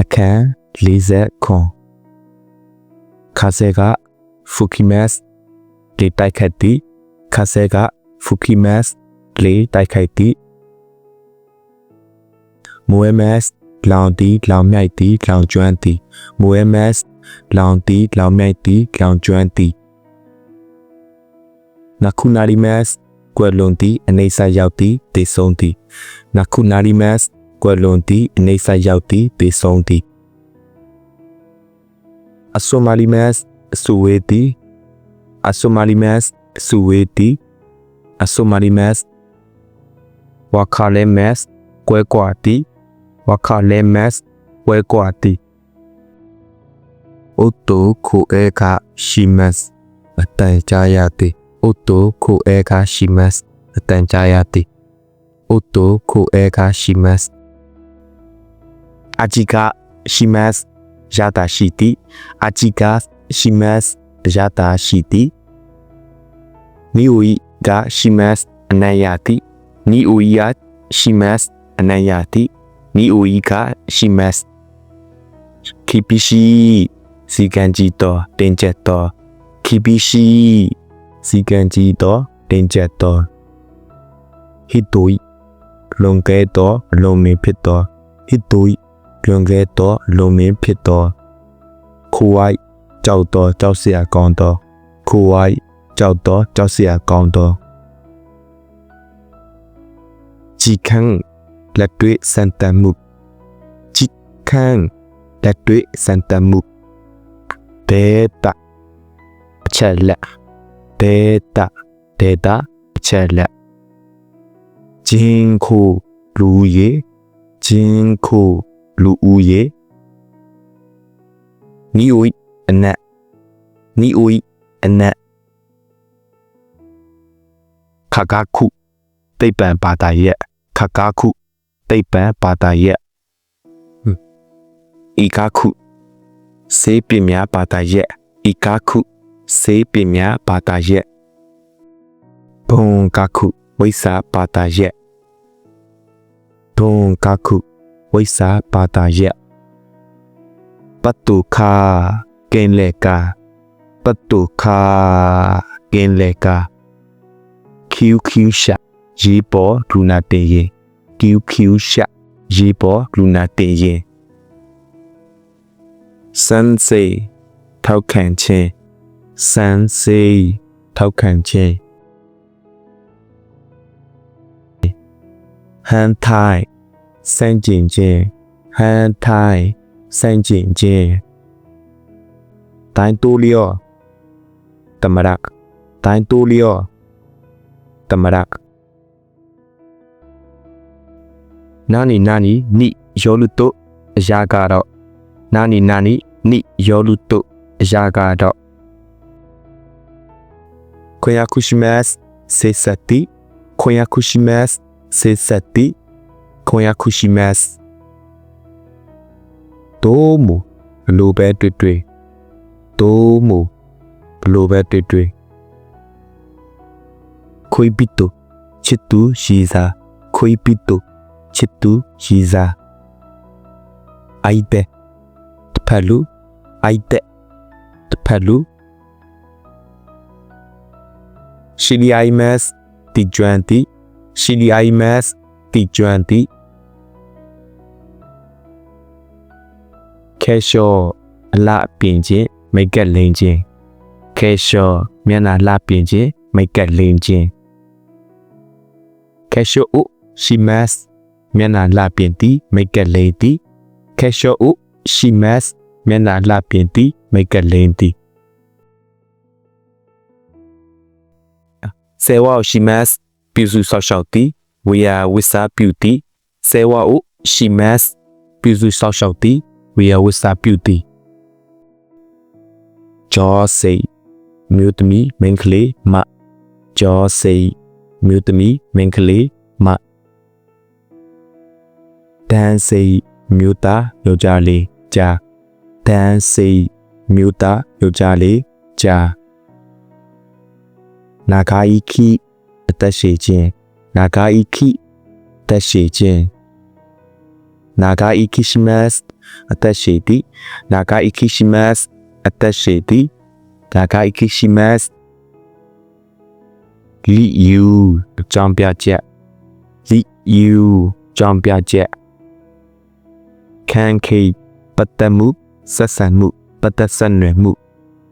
အခန်း40ခွန်ခါဆဲကဖူကီမက်စ်လေတိုက်ခတ်သည်ခါဆဲကဖူကီမက်စ်လေတိုက်ခိုက်သည်မိုအမက်စ်လောင်သည်လောင်မြိုက်သည်လောင်ကျွမ်းသည်မိုအမက်စ်လောင်သည်လောင်မြိုက်သည်လောင်ကျွမ်းသည်နခုနာရီမက်စ်ကွယ်လွန်သည်အနေဆာရောက်သည်တေဆုံးသည်နခုနာရီမက်စ် ကွယ်လွန်သည်အနေဆာရောက်သည်တေဆုံးသည်အဆိုမာလီမက်စ်အဆူဝေးသည်အဆိုမာလီမက်စ်အဆူဝေးသည်အဆိုမာလီမက်စ်ဝါခါလေမက်စ်ကွဲကွာသည်ဝါခါလေမက်စ်ကွဲကွာသည်အိုတိုခိုအေကရှိမက်စ်အတန်ကြာရသည်အိုတိုခိုအေကရှိမက်စ်အတန်ကြာရသည်အိုတိုခိုအေကရှိမက်စ် အဂျီကရှိမက်စ်ရတာရှိသည်အဂျီကရှိမက်စ်ရတာရှိသည်နီဝီကရှိမက်စ်အနယတိနီဝီယရှိမက်စ်အနယတိနီဝီကရှိမက်စ်ခိပိရှိစီကန်ကြီးတော်တင်ကျက်တော်ခိပိရှိစီကန်ကြီးတော်တင်ကျက်တော်ဟိတိုီလုံကဲတော်လုံမင်းဖြစ်တော်ဟိတိုီ လွန်ခဲ့သောလူမင်းဖြစ်သောခိုဝိုက်ကြောက်သောကြောက်စရာကောင်းသောခိုဝိုက်ကြောက်သောကြောက်စရာကောင်းသောជីခံလက်တွေ့စံတမှုជីခံလက်တွေ့စံတမှုဒေတာအချက်လက်ဒေတာဒေတာအချက်လက်ဂျင်းခုလူရေဂျင်းခု လူဦးရေနီဝိအနက်နီဝိအနက်ခါကာခုတိတ်ပံပါတာရဲ့ခါကာခုတိတ်ပံပါတာရဲ့ဤကာခုစေးပင်များပါတာရဲ့ဤကာခုစေးပင်များပါတာရဲ့ဘုံကာခုဝိစာပါတာရဲ့ဘုံကာခု ဝိစာပါတာရဲ့ပတုခာကင်းလေကာပတုခာကင်းလေကာ QQ ရှာရေပေါ်လူနာတင်ရင် QQ ရှာရေပေါ်လူနာတင်ရင်စန်စေထောက်ခံခြင်းစန်စေထောက်ခံခြင်းဟန်ထိုင် စန့်ကျင်ခြင်းဟန်ထိုင်စန့်ကျင်ခြင်းတိုင်းတိုးလျောတမရက်တိုင်းတိုးလျောတမရက်နာနီနာနီနိယောလူတုအရာကတော့နာနီနာနီနိယောလူတုအရာကတော့ခွေယာကုရှိမက်စေစတိခွေယာကုရှိမက်စေစတိ ခွေယာကုရှိမက်တိုးမူဘလိုပဲတွေ့တွေ့တိုးမူဘလိုပဲတွေ့တွေ့ခွေပီတိုချစ်တူရှိစားခွေပီတိုချစ်တူရှိစားအိုက်တဲ့တဖက်လူအိုက်တဲ့တဖက်လူရှီလီအိုင်မက်တီကျွမ်တီရှီလီအိုင်မက်တီကျွမ်တီ ခဲရှောအလှပြင်ခြင်းမိတ်ကက်လိန်ခြင်းခဲရှောမျက်နှာလှပြင်ခြင်းမိတ်ကက်လိန်ခြင်းခဲရှောဥရှိမက်မျက်နှာလှပြင်သည်မိတ်ကက်လိန်သည်ခဲရှောဥရှိမက်မျက်နှာလှပြင်သည်မိတ်ကက်လိန်သည်ဆေဝါရှိမက်ပြုစုဆောက်ရှောက်သည်ဝေယဝိစာပြုသည်ဆေဝါဥရှိမက်ပြုစုဆောက်ရှောက်သည် ဝေယဝိစာပြုသည်ကြောစိတ်မြို့သမီးမင်းကလေးမကြောစိတ်မြို့သမီးမင်းကလေးမတန်းစိတ်မြို့သားယောက်ျားလေးဂျာတန်းစိတ်မြို့သားယောက်ျားလေးဂျာနာဂာဤခိအသက်ရှိခြင်းနာဂာဤခိသက်ရှိခြင်းနာဂာဤခိရှမတ် အသက်ရှည်သည်နာဂိုင်ခိရှိမတ်အသက်ရှည်သည်နာဂိုင်ခိရှိမတ်လီယူအကြောင်းပြချက်လီယူအကြောင်းပြချက်ခံခေပတ်သက်မှုဆက်ဆံမှုပတ်သက်ဆက်နွယ်မှု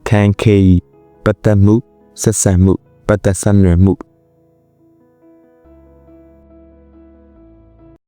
ခံခေပတ်သက်မှုဆက်ဆံမှုပတ်သက်ဆက်နွယ်မှု